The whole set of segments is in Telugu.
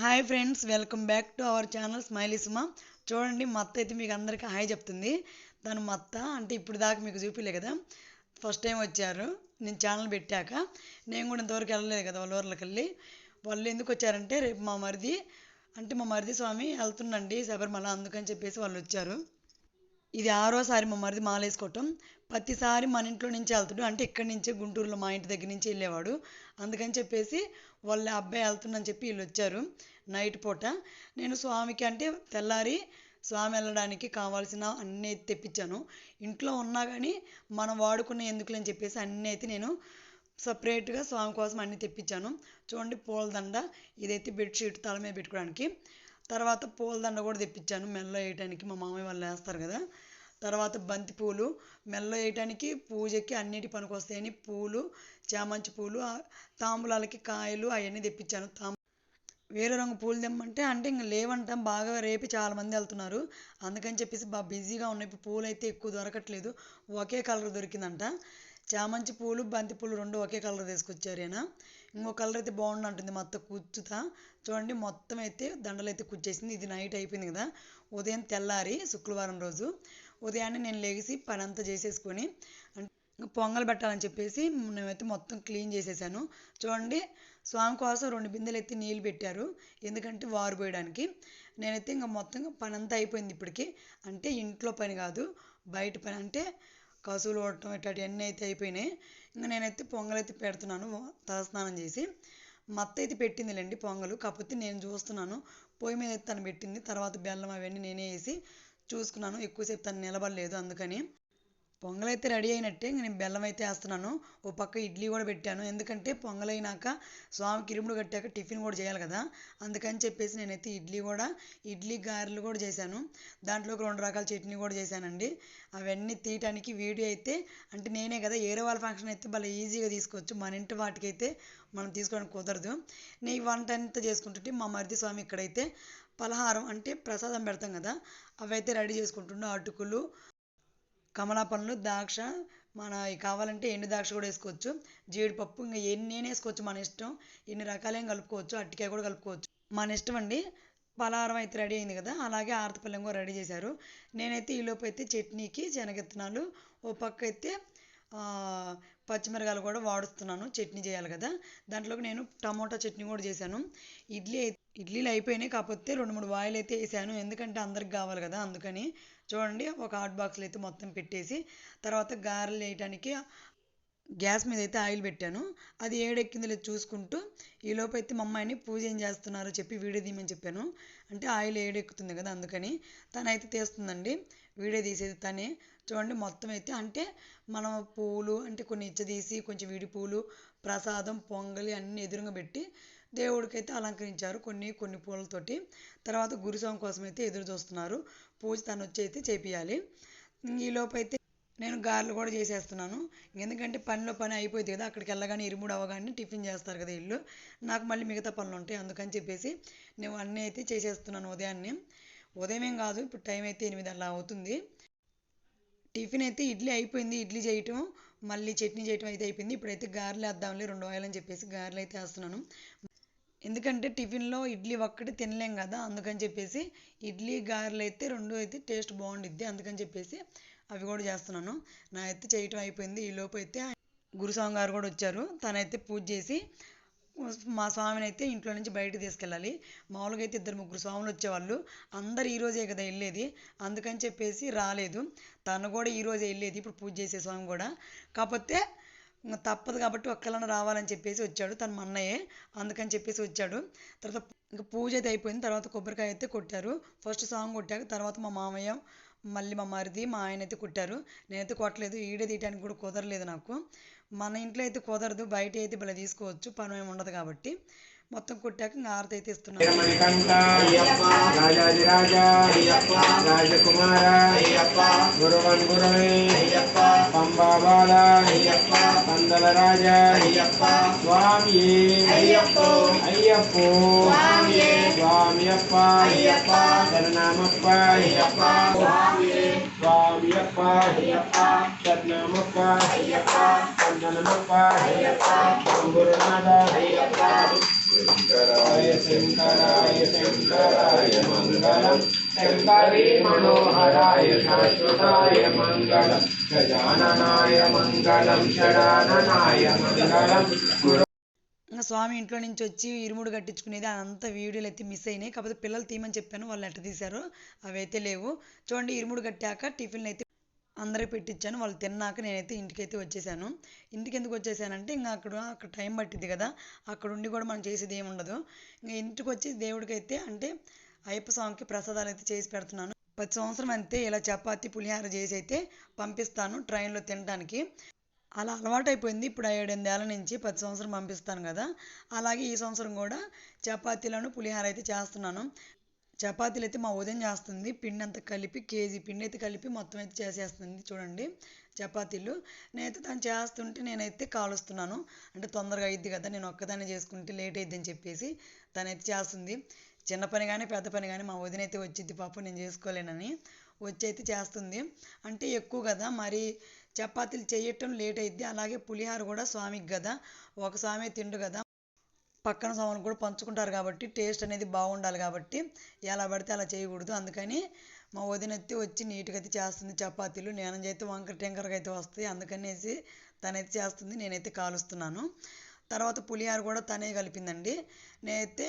Hi friends welcome back to our channel smiley Suma చూడండి మత్త అయితే మీకు అందరికీ హాయ్ చెప్తుంది. తను మత్త అంటే ఇప్పుడు దాకా మీకు చూపిలే కదా. ఫస్ట్ టైం వచ్చారు. నేను ఛానల్ పెట్టాక. నేను కూడా ఇంతవరకు వెళ్ళలేదు కదా వాళ్ళ ఊర్లోకి వెళ్ళి. వాళ్ళు ఎందుకు వచ్చారంటే రేపు మా మరిది అంటే మా మరిది స్వామి వెళ్తుండండి శబరిమల అందుకని చెప్పేసి వాళ్ళు వచ్చారు. ఇది ఆరోసారి మా మరిది మాలేసుకోవటం. ప్రతిసారి మన ఇంట్లో నుంచి వెళ్తాడు. అంటే ఇక్కడి నుంచే గుంటూరులో మా ఇంటి దగ్గర నుంచి వెళ్ళేవాడు. అందుకని చెప్పేసి వాళ్ళ అబ్బాయి వెళ్తుండని చెప్పి వీళ్ళు వచ్చారు నైట్ పూట. నేను స్వామికి అంటే తెల్లారి స్వామి వెళ్ళడానికి కావాల్సిన అన్నీ అయితే తెప్పించాను. ఇంట్లో ఉన్నా కానీ మనం వాడుకునే ఎందుకులని చెప్పేసి అన్నీ అయితే నేను సపరేట్గా స్వామి కోసం అన్నీ తెప్పించాను. చూడండి పూలదండ. ఇదైతే బెడ్షీట్ తల మీద పెట్టుకోవడానికి. తర్వాత పూలదండ కూడా తెప్పించాను మెల్ల వేయటానికి మా మామయ్య వాళ్ళు వేస్తారు కదా. తర్వాత బంతి పూలు మెల్ల వేయటానికి పూజకి అన్నిటి పనికి వస్తాయని పూలు చామంతి పూలు తాంబూలాలకి కాయలు అవన్నీ తెప్పించాను. తాం వేరే రంగు పూలు తెమ్మంటే అంటే ఇంక లేవంటాం బాగా రేపు చాలా మంది వెళ్తున్నారు. అందుకని చెప్పేసి బాగా బిజీగా ఉన్నాయి ఇప్పుడు పూలు అయితే ఎక్కువ దొరకట్లేదు. ఒకే కలర్ దొరికిందంట. చామంతి పూలు బంతి పూలు రెండు ఒకే కలర్ తీసుకొచ్చారు ఇంకో కలర్ అయితే బాగుండు అంటుంది మా అత్త చూడండి మొత్తం అయితే దండలు అయితే కుచ్చేసింది. ఇది నైట్ అయిపోయింది కదా. ఉదయం తెల్లారి శుక్రవారం రోజు. ఉదయాన్నే నేను లేచి పని అంతా చేసేసుకొని ఇంకా పొంగల్ పెట్టాలని చెప్పేసి మేమైతే మొత్తం క్లీన్ చేసేసాను. చూడండి స్వామి కోసం రెండు బిందెలు ఎత్తి నీళ్ళు పెట్టారు. ఎందుకంటే వారు పోయడానికి. నేనైతే ఇంకా మొత్తం పని అంతా అయిపోయింది ఇప్పటికి. అంటే ఇంట్లో పని కాదు బయట పని అంటే కసువులు ఓడటం ఇట్లాంటివన్నీ అయితే అయిపోయినాయి. ఇంకా నేనైతే పొంగల్ అయితే పెడుతున్నాను. తలస్నానం చేసి మా అత్త అయితే పెట్టిందిలేండి పొంగలు. కాకపోతే నేను చూస్తున్నాను పొయ్యి మీద అయితే తను పెట్టింది. తర్వాత బెల్లం అవన్నీ నేనే వేసి చూసుకున్నాను. ఎక్కువసేపు తను నిలబడలేదు అందుకని. పొంగల్ అయితే రెడీ అయినట్టే నేను బెల్లం అయితే వేస్తున్నాను. ఓ పక్క ఇడ్లీ కూడా పెట్టాను. ఎందుకంటే పొంగల్ అయినాక స్వామికి ఇరుముడు కట్టాక టిఫిన్ కూడా చేయాలి కదా. అందుకని చెప్పేసి నేనైతే ఇడ్లీ కూడా ఇడ్లీ గారెలు కూడా చేశాను. దాంట్లోకి రెండు రకాల చట్నీ కూడా చేశానండి. అవన్నీ తీయటానికి వీడియో అయితే అంటే నేనే కదా ఏరే వాళ్ళ ఫంక్షన్ అయితే భలే ఈజీగా తీసుకోవచ్చు. మన ఇంటి వాటికైతే మనం తీసుకోవడానికి కుదరదు. నేను వంట అంతా చేసుకుంటుంటే మా మరిది స్వామి ఇక్కడైతే పలహారం అంటే ప్రసాదం పెడతాం కదా. అవైతే రెడీ చేసుకుంటుండే. అటుకులు కమలా పండ్లు ద్రాక్ష మన కావాలంటే ఎండు ద్రాక్ష కూడా వేసుకోవచ్చు. జీడిపప్పు ఇంకా ఎన్ని వేసుకోవచ్చు మన ఇష్టం. ఎన్ని రకాలేం కలుపుకోవచ్చు. అట్టికాయ కూడా కలుపుకోవచ్చు. మన ఇష్టం అండి. పలహారం అయితే రెడీ అయింది కదా. అలాగే ఆరతపల్లెం కూడా రెడీ చేశారు. నేనైతే ఈలోపు అయితే చట్నీకి శనగెత్తనాలు. ఓ పక్క అయితే పచ్చిమిరకాయలు కూడా వాడుస్తున్నాను చట్నీ చేయాలి కదా. దాంట్లోకి నేను టమోటా చట్నీ కూడా చేశాను. ఇడ్లీ ఇడ్లీలు అయిపోయినాయి. కాకపోతే రెండు మూడు వాయిల్ అయితే వేసాను. ఎందుకంటే అందరికి కావాలి కదా. అందుకని చూడండి ఒక హాట్ బాక్స్లో అయితే మొత్తం పెట్టేసి తర్వాత గారెలు వేయటానికి గ్యాస్ మీద అయితే ఆయిల్ పెట్టాను. అది ఏడెక్కింది లేదు చూసుకుంటూ ఈలోపు అయితే మా అమ్మాయిని పూజ ఏం చేస్తున్నారో చెప్పి వీడియో తీయమని చెప్పాను. అంటే ఆయిల్ ఏడెక్కుతుంది కదా అందుకని తనైతే తీస్తుందండి. వీడియో తీసేది తనే. చూడండి మొత్తం అయితే అంటే మనం పూలు అంటే కొన్ని ఇచ్చదీసి కొంచెం విడి పూలు ప్రసాదం పొంగలి అన్నీ ఎదురుగా పెట్టి దేవుడికైతే అలంకరించారు కొన్ని కొన్ని పూలతోటి. తర్వాత గురుస్వామి కోసం అయితే ఎదురు చూస్తున్నారు. పూజ తను వచ్చి అయితే చేపియాలి. ఈలోపు అయితే నేను గారెలు కూడా చేసేస్తున్నాను. ఎందుకంటే పనిలో పని అయిపోయింది కదా అక్కడికి వెళ్ళగానే ఇరుముడు అవ్వగానే టిఫిన్ చేస్తారు కదా ఇల్లు. నాకు మళ్ళీ మిగతా పనులు ఉంటాయి అందుకని చెప్పేసి నేను అన్నీ అయితే చేసేస్తున్నాను ఉదయాన్నే. ఉదయం ఏం కాదు ఇప్పుడు టైం అయితే ఎనిమిది అలా అవుతుంది. టిఫిన్ అయితే ఇడ్లీ అయిపోయింది ఇడ్లీ చేయటం మళ్ళీ చట్నీ చేయటం అయితే అయిపోయింది. ఇప్పుడైతే గారెలు వేద్దాంలే రెండు ఆయిల్ అని చెప్పేసి గారెలు అయితే వేస్తున్నాను. ఎందుకంటే టిఫిన్లో ఇడ్లీ ఒక్కటి తినలేం కదా అందుకని చెప్పేసి ఇడ్లీ గారెలు అయితే రెండు అయితే టేస్ట్ బాగుండిద్ది అందుకని చెప్పేసి అవి కూడా చేస్తున్నాను. నా అయితే చేయటం అయిపోయింది. ఈ లోపు అయితే గురుస్వామి గారు కూడా వచ్చారు. తనైతే పూజ చేసి మా స్వామిని అయితే ఇంట్లో నుంచి బయటకు తీసుకెళ్ళాలి. మామూలుగా అయితే ఇద్దరు ముగ్గురు స్వాములు వచ్చేవాళ్ళు. అందరు ఈరోజే కదా వెళ్ళేది. అందుకని చెప్పేసి రాలేదు. తను కూడా ఈరోజే వెళ్ళేది. ఇప్పుడు పూజ చేసే స్వామి కూడా. కాకపోతే తప్పదు కాబట్టి ఒక్కళ్ళని రావాలని చెప్పేసి వచ్చాడు తన మా అన్నయ్యే అందుకని చెప్పేసి వచ్చాడు. తర్వాత ఇంకా పూజ అయితే అయిపోయింది. తర్వాత కొబ్బరికాయ అయితే కొట్టారు. ఫస్ట్ సాంగ్ కొట్టాక తర్వాత మా మామయ్య మళ్ళీ మా మరిది మా ఆయన అయితే కుట్టారు. నేనైతే కొట్టలేదు. ఈడే తీయడానికి కూడా కుదరలేదు నాకు. మన ఇంట్లో అయితే కుదరదు. బయట అయితే ఇలా తీసుకోవచ్చు. పని ఏమి ఉండదు కాబట్టి. మొత్తం కుట్టాక ఇంకా ఆరతి అయితే ఇస్తున్నాను శంకరాయ శంకరాయ శంకరాయ మంగళం. శంకరీ మనోహరాయ శాశ్వతాయ మంగళం. గజాననాయ మంగళం షడాననాయ మంగళం. ఇంకా స్వామి ఇంట్లో నుంచి వచ్చి ఇరుముడు కట్టించుకునేది అదంతా వీడియోలు అయితే మిస్ అయినాయి. కాకపోతే పిల్లలు తీయమని చెప్పాను వాళ్ళు ఎట్ట తీశారు. అవి అయితే లేవు. చూడండి ఇరుముడు కట్టాక టిఫిన్లు అయితే అందరికి పెట్టించాను వాళ్ళు తిన్నాక నేనైతే ఇంటికైతే వచ్చేసాను. ఇంటికి ఎందుకు వచ్చేసానంటే ఇంకా అక్కడ అక్కడ టైం పట్టింది కదా. అక్కడ ఉండి కూడా మనం చేసేది ఏమి ఉండదు. ఇంకా ఇంటికి వచ్చి దేవుడికి అయితే అంటే అయ్యప్ప స్వామికి ప్రసాదాలు అయితే చేసి పెడుతున్నాను. ప్రతి సంవత్సరం అంతే ఇలా చపాతి పులిహార చేసి అయితే పంపిస్తాను ట్రైన్లో తినడానికి. అలా అలవాటు అయిపోయింది ఇప్పుడు ఏడెనిమిదేళ్ళ నుంచి పది సంవత్సరం పంపిస్తాను కదా. అలాగే ఈ సంవత్సరం కూడా చపాతీలను పులిహార అయితే చేస్తున్నాను. చపాతీలు అయితే మా ఉదయం చేస్తుంది పిండి అంతా కలిపి కేజీ పిండి అయితే కలిపి మొత్తం అయితే చేసేస్తుంది చూడండి చపాతీలు. నేనైతే తను చేస్తుంటే నేనైతే కాలుస్తున్నాను. అంటే తొందరగా అయ్యిద్ది కదా నేను ఒక్కదాన్ని చేసుకుంటే లేట్ అయిద్ది అని చెప్పేసి తనైతే చేస్తుంది. చిన్న పని కానీ పెద్ద పని కానీ మా వదిన అయితే వచ్చింది పాపం నేను చేసుకోలేనని వచ్చి అయితే చేస్తుంది. అంటే ఎక్కువ కదా మరి చపాతీలు చేయటం లేట్ అయిద్ది. అలాగే పులిహార కూడా స్వామికి కదా ఒక స్వామి తిండు కదా. పక్కన స్వాములు కూడా పంచుకుంటారు కాబట్టి టేస్ట్ అనేది బాగుండాలి కాబట్టి ఎలా పడితే అలా చేయకూడదు. అందుకని మా వదినత్తి వచ్చి నీట్గా అయితే చేస్తుంది చపాతీలు. నేను అయితే వంకర టెంకరగా అయితే వస్తాయి అందుకనేసి తనైతే చేస్తుంది. నేనైతే కాలుస్తున్నాను. తర్వాత పులిహార కూడా తనే కలిపిందండి. నేనైతే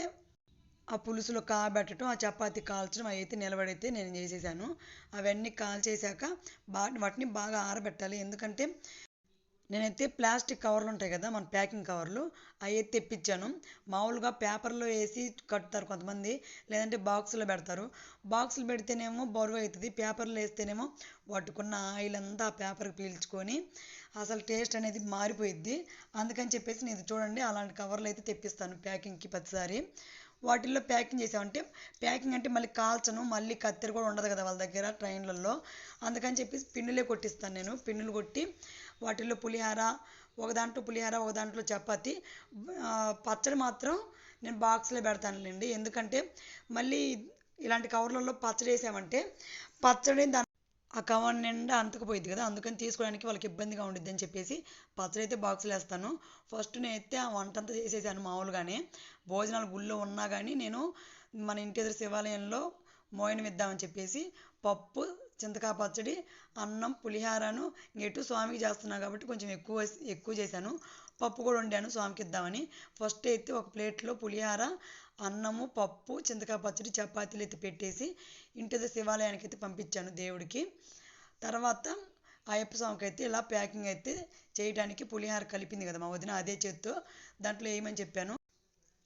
ఆ పులుసులో కాబెట్టడం ఆ చపాతీ కాల్చడం అవి అయితే నిలబడైతే నేను చేసేసాను. అవన్నీ కాల్చేసాక బాగా వాటిని బాగా ఆరబెట్టాలి. ఎందుకంటే నేనైతే ప్లాస్టిక్ కవర్లు ఉంటాయి కదా మన ప్యాకింగ్ కవర్లు అవి తెప్పించాను మామూలుగా పేపర్లో వేసి కట్టుతారు కొంతమంది లేదంటే బాక్సులో పెడతారు. బాక్సులు పెడితేనేమో బరువు అవుతుంది పేపర్లో వేస్తేనేమో పట్టుకున్న ఆయిల్ అంతా ఆ పేపర్కి పీల్చుకొని అసలు టేస్ట్ అనేది మారిపోయిద్ది. అందుకని చెప్పేసి నేను చూడండి అలాంటి కవర్లు అయితే తెప్పిస్తాను ప్యాకింగ్కి ప్రతిసారి. వాటిల్లో ప్యాకింగ్ చేసామంటే ప్యాకింగ్ అంటే మళ్ళీ కాల్చను మళ్ళీ కత్తెర కూడా ఉండదు కదా వాళ్ళ దగ్గర ట్రైన్లలో. అందుకని చెప్పేసి పిన్నులే కొట్టిస్తాను నేను. పిన్నులు కొట్టి వాటిల్లో పులిహార ఒక దాంట్లో పులిహార ఒక దాంట్లో చపాతి. పచ్చడి మాత్రం నేను బాక్స్లో పెడతానులేండి. ఎందుకంటే మళ్ళీ ఇలాంటి కవర్లలో పచ్చడి వేసామంటే పచ్చడి దాని ఆ కవర్ నిండా అంతకపోయింది కదా. అందుకని తీసుకోవడానికి వాళ్ళకి ఇబ్బందిగా ఉండిద్ది అని చెప్పేసి పచ్చడి అయితే బాక్సులు వేస్తాను. ఫస్ట్ నేనైతే ఆ వంట అంతా చేసేసాను మామూలుగానే. భోజనాలు గుళ్ళో ఉన్నా కానీ నేను మన ఇంటి ఎదురు శివాలయంలో మోయనం చెప్పేసి పప్పు చింతకాయ పచ్చడి అన్నం పులిహారను ఎటు స్వామికి చేస్తున్నా కాబట్టి కొంచెం ఎక్కువ ఎక్కువ చేశాను. పప్పు కూడా వండాను స్వామికి ఇద్దామని. ఫస్ట్ అయితే ఒక ప్లేట్లో పులిహార అన్నము పప్పు చింతకాయ పచ్చడి చపాతీలు అయితే పెట్టేసి ఇంటి శివాలయానికి అయితే పంపించాను దేవుడికి. తర్వాత అయ్యప్ప స్వామికి అయితే ఇలా ప్యాకింగ్ అయితే చేయడానికి పులిహార కలిపింది కదా మా వదిన అదే చేత్తో దాంట్లో వేయమని చెప్పాను.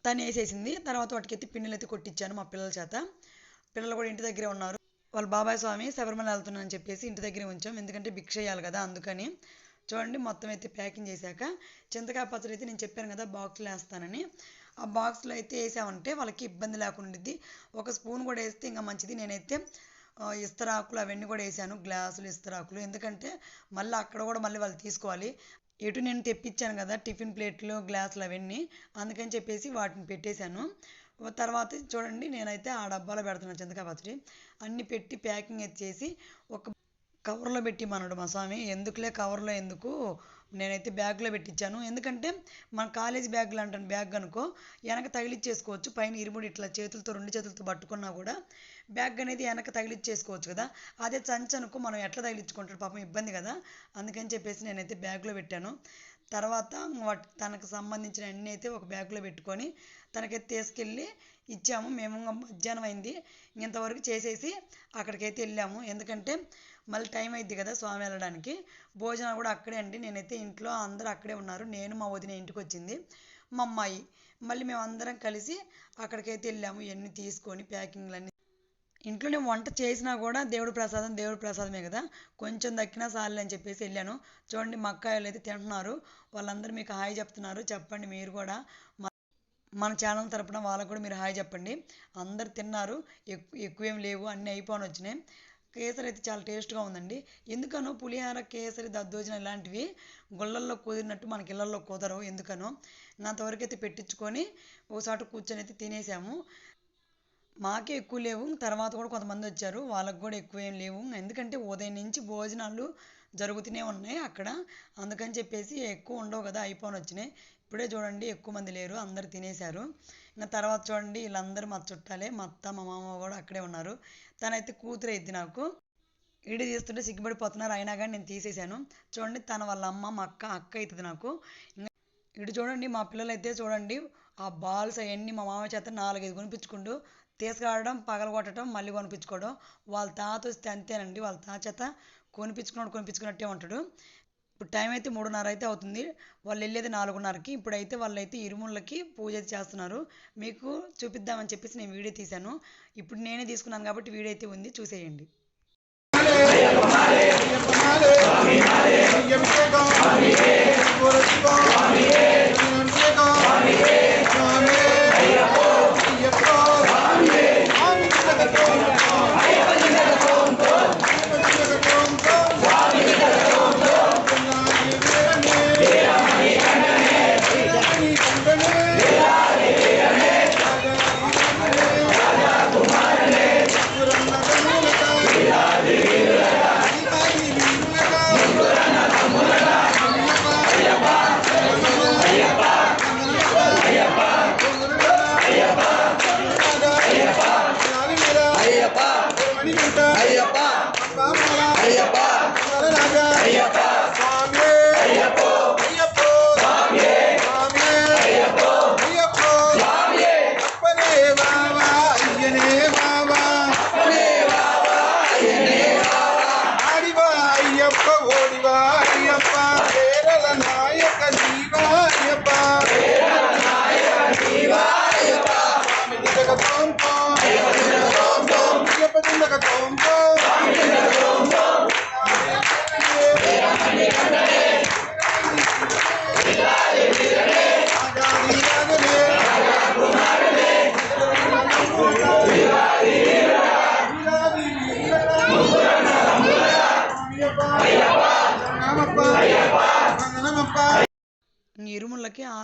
తను వేసేసింది. తర్వాత వాటికైతే పిన్నులు అయితే కొట్టించాను మా పిల్లల చేత. పిల్లలు కూడా ఇంటి దగ్గరే ఉన్నారు. వాళ్ళ బాబాయ్ స్వామి శబరిమల వెళ్తున్నాను అని చెప్పేసి ఇంటి దగ్గరే ఉంచాం. ఎందుకంటే భిక్ష చేయాలి కదా అందుకని. చూడండి మొత్తం అయితే ప్యాకింగ్ చేశాక చింతకాయ పచ్చడి అయితే నేను చెప్పాను కదా బాక్స్లో వేస్తానని. ఆ బాక్స్లో అయితే వేసామంటే వాళ్ళకి ఇబ్బంది లేకుండా ఉండిద్ది. ఒక స్పూన్ కూడా వేస్తే ఇంకా మంచిది. నేనైతే ఇస్తరాకులు అవన్నీ కూడా వేసాను. గ్లాసులు ఇస్తరాకులు ఎందుకంటే మళ్ళీ అక్కడ కూడా మళ్ళీ వాళ్ళు తీసుకోవాలి. ఎటు నేను తెప్పించాను కదా టిఫిన్ ప్లేట్లు గ్లాసులు అవన్నీ. అందుకని చెప్పేసి వాటిని పెట్టేశాను. తర్వాత చూడండి నేనైతే ఆ డబ్బాలో పెడుతున్నాను చింతకాయ పచ్చడి. అన్ని పెట్టి ప్యాకింగ్ అయితే చేసి ఒక కవర్లో పెట్టి మనడు మా స్వామి. ఎందుకులే కవర్లో ఎందుకు? నేనైతే బ్యాగ్లో పెట్టించాను ఎందుకంటే మన కాలేజ్ బ్యాగ్లు అంటాను బ్యాగ్ అనుకో వెనక తగిలిచ్చేసుకోవచ్చు. పైన ఇరుముడి ఇట్లా చేతులతో రెండు చేతులతో పట్టుకున్నా కూడా బ్యాగ్ అనేది వెనక తగిలిచ్చేసుకోవచ్చు కదా. అదే సంచి అనుకో మనం ఎట్లా తగిలించుకుంటాడు పాపం ఇబ్బంది కదా. అందుకని చెప్పేసి నేనైతే బ్యాగ్లో పెట్టాను. తర్వాత వాటి తనకు సంబంధించిన అన్నీ అయితే ఒక బ్యాగ్లో పెట్టుకొని తనకైతే తీసుకెళ్ళి ఇచ్చాము. మేము ఇంకా మధ్యాహ్నం అయింది. ఇంతవరకు చేసేసి అక్కడికైతే వెళ్ళాము. ఎందుకంటే మళ్ళీ టైం అయింది కదా స్వామి వెళ్ళడానికి. భోజనం కూడా అక్కడే అండి. నేనైతే ఇంట్లో అందరూ అక్కడే ఉన్నారు. నేను మా వదిన ఇంటికి వచ్చింది. మా అమ్మాయి. మళ్ళీ మేము అందరం కలిసి అక్కడికైతే వెళ్ళాము. ఇవన్నీ తీసుకొని ప్యాకింగ్లన్నీ ఇంట్లో నేను వంట చేసినా కూడా దేవుడు ప్రసాదం దేవుడు ప్రసాదమే కదా. కొంచెం దక్కినా చాలు అని చెప్పేసి వెళ్ళాను. చూడండి మా అక్కాయిలు అయితే తింటున్నారు. వాళ్ళందరూ మీకు హాయ్ చెప్తున్నారు. చెప్పండి మీరు కూడా. మన ఛానల్ తరపున వాళ్ళకు కూడా మీరు హాయ్ చెప్పండి. అందరు తిన్నారు. ఎక్కువ ఎక్కువేం లేవు. అన్నీ అయిపోని వచ్చినాయి. కేసరి అయితే చాలా టేస్ట్గా ఉందండి. ఎందుకనో పులిహార కేసరి దద్దోజనం ఇలాంటివి గుళ్ళల్లో కుదిరినట్టు మనకి ఇళ్ళల్లో కుదరవు. ఎందుకనో అంతవరకు అయితే పెట్టించుకొని ఒకసారి కూర్చొని అయితే తినేసాము. మాకే ఎక్కువ లేవు. తర్వాత కూడా కొంతమంది వచ్చారు. వాళ్ళకి కూడా ఎక్కువ ఏం లేవు. ఎందుకంటే ఉదయం నుంచి భోజనాలు జరుగుతూనే ఉన్నాయి అక్కడ. అందుకని చెప్పేసి ఎక్కువ ఉండవు కదా అయిపోని వచ్చినాయి. ఇప్పుడే చూడండి ఎక్కువ మంది లేరు. అందరు తినేశారు. ఇంకా తర్వాత చూడండి వీళ్ళందరూ మా చుట్టాలే. మా అత్త మా మామ కూడా అక్కడే ఉన్నారు. తనైతే కూతురు అయింది నాకు. వీడియో తీస్తుంటే సిగ్గుపడిపోతున్నారు. అయినా కానీ నేను తీసేశాను. చూడండి తన వాళ్ళ అమ్మ మా అక్క అక్క అవుతుంది నాకు. ఇంకా ఇటు చూడండి మా పిల్లలు అయితే చూడండి ఆ బాల్స్ అవన్నీ మా మామ చేత నాలుగైదు కొనిపించుకుంటూ తీసుకురావడం పగలగొట్టడం మళ్ళీ కొనిపించుకోవడం వాళ్ళ తాత వస్తే అంతేనండి వాళ్ళ తాత చేత కొనిపించుకున్నాడు కొనిపించుకున్నట్టే ఉంటాడు ఇప్పుడు టైం అయితే మూడున్నర అయితే అవుతుంది వాళ్ళు వెళ్ళేది నాలుగున్నరకి ఇప్పుడైతే వాళ్ళైతే ఇరుముళ్ళకి పూజ చేస్తున్నారు మీకు చూపిద్దామని చెప్పేసి నేను వీడియో తీశాను ఇప్పుడు నేనే తీసుకున్నాను కాబట్టి వీడియో అయితే ఉంది చూసేయండి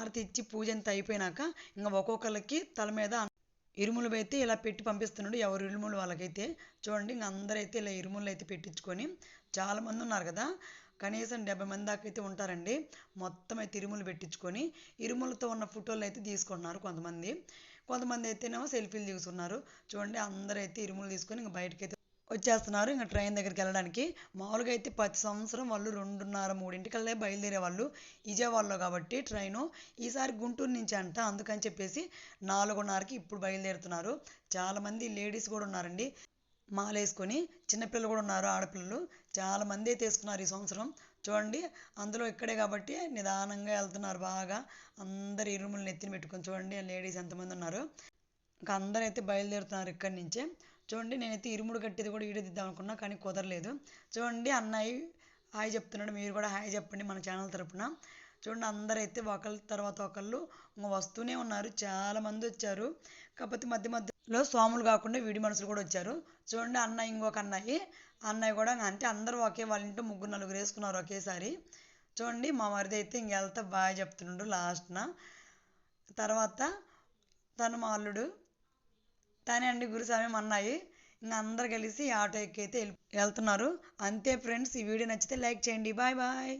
హారతి ఇచ్చి పూజ అంతా అయిపోయినాక ఇంకా ఒక్కొక్కరికి తల మీద ఇరుములు అయితే ఇలా పెట్టి పంపిస్తున్నాడు. ఎవరు ఇరుములు వాళ్ళకైతే చూడండి ఇంక అందరైతే ఇలా ఇరుములు అయితే పెట్టించుకొని చాలా మంది ఉన్నారు కదా కనీసం డెబ్బై మంది దాకా అయితే ఉంటారండి. మొత్తం అయితే ఇరుములు పెట్టించుకొని ఇరుములతో ఉన్న ఫోటోలు అయితే తీసుకుంటున్నారు కొంతమంది. కొంతమంది అయితేనేమో సెల్ఫీలు తీసుకున్నారు. చూడండి అందరూ అయితే ఇరుములు తీసుకొని ఇంకా బయటకి అయితే వచ్చేస్తున్నారు ఇంకా ట్రైన్ దగ్గరికి వెళ్ళడానికి. మామూలుగా అయితే ప్రతి సంవత్సరం వాళ్ళు రెండున్నర మూడింటికల్లా బయలుదేరే వాళ్ళు విజయవాడలో కాబట్టి ట్రైను ఈసారి గుంటూరు నుంచి అంట. అందుకని చెప్పేసి నాలుగున్నరకి ఇప్పుడు బయలుదేరుతున్నారు. చాలామంది లేడీస్ కూడా ఉన్నారండి. మాలేసుకొని చిన్నపిల్లలు కూడా ఉన్నారు ఆడపిల్లలు. చాలామంది అయితే వేసుకున్నారు ఈ సంవత్సరం. చూడండి అందులో ఇక్కడే కాబట్టి నిదానంగా వెళ్తున్నారు బాగా. అందరు ఇరుములు నెత్తిన పెట్టుకొని చూడండి లేడీస్ ఎంతమంది ఉన్నారు. ఇంకా అందరూ అయితే బయలుదేరుతున్నారు ఇక్కడి నుంచే. చూడండి నేనైతే ఇరుముడు కట్టేది కూడా వీడియో అనుకున్నా కానీ కుదరలేదు. చూడండి అన్నయ్య హాయ్ చెప్తున్నాడు మీరు కూడా హాయ్ చెప్పండి మన ఛానల్ తరపున. చూడండి అందరైతే ఒకళ్ళ తర్వాత ఒకళ్ళు వస్తూనే ఉన్నారు చాలా మంది వచ్చారు. కాకపోతే మధ్య మధ్యలో స్వాములు కాకుండా వీడి మనుషులు కూడా వచ్చారు. చూడండి అన్నయ్య ఇంకొక అన్నయ్య. అన్నయ్య కూడా అంటే అందరూ ఒకే వాళ్ళ ఇంట్లో ముగ్గురు నలుగురు వేసుకున్నారు ఒకేసారి. చూడండి మా మరిది అయితే ఇంకెళ్తా బాగా చెప్తున్నాడు లాస్ట్న. తర్వాత తను మా అల్లుడు తనే అండి గురుస్వామి అన్నాయి. ఇంకా అందరు కలిసి ఆటో ఎక్కి అయితే వెళ్తున్నారు. అంతే ఫ్రెండ్స్ ఈ వీడియో నచ్చితే లైక్ చేయండి. Bye bye.